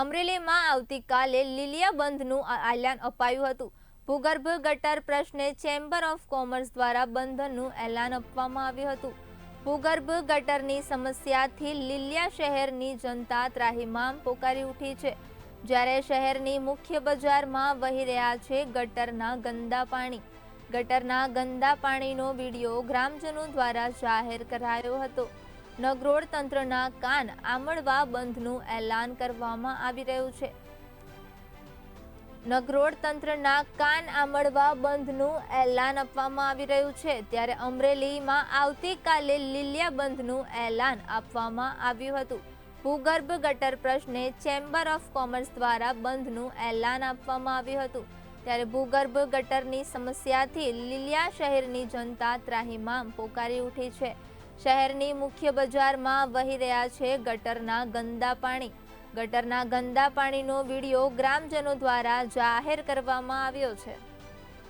અમરેલીમાં આવતીકાલે લીલિયા બંધનું એલાન અપાયું હતું. ભૂગર્ભ ગટર પ્રશ્ને ચેમ્બર ઓફ કોમર્સ દ્વારા બંધનું એલાન આપવામાં આવ્યું હતું. ભૂગર્ભ ગટરની સમસ્યાથી લીલિયા શહેરની જનતા ત્રાહિમામ પોકારી ઉઠી છે. જ્યારે શહેરની મુખ્ય બજારમાં વહી રહ્યા છે ગટરના ગંદા પાણી. ગટરના ગંદા પાણીનો વીડિયો ગ્રામજનો દ્વારા જાહેર કરાયો હતો. નગરોડ તંત્રના કાન આમળવા બંધનું એલાન કરવામાં આવી રહ્યું છે. નગરોળ તંત્રના કાન આમળવા બંધનું એલાન આપવામાં આવી રહ્યું છે. ત્યારે અમરેલીમાં આવતીકાલે લીલિયા બંધનું એલાન આપવામાં આવ્યું હતું. ભૂગર્ભ ગટર પ્રશ્ને ચેમ્બર ઓફ કોમર્સ દ્વારા બંધનું એલાન આપવામાં આવ્યું હતું. ત્યારે ભૂગર્ભ ગટરની સમસ્યાથી લીલિયા શહેરની જનતા ત્રાહિમામ પોકારી ઉઠી છે. શહેરની મુખ્ય બજારમાં વહી રહ્યા છે ગટરના ગંદા પાણી. ગટરના ગંદા પાણીનો વીડિયો ગ્રામજનો દ્વારા જાહેર કરવામાં આવ્યો છે.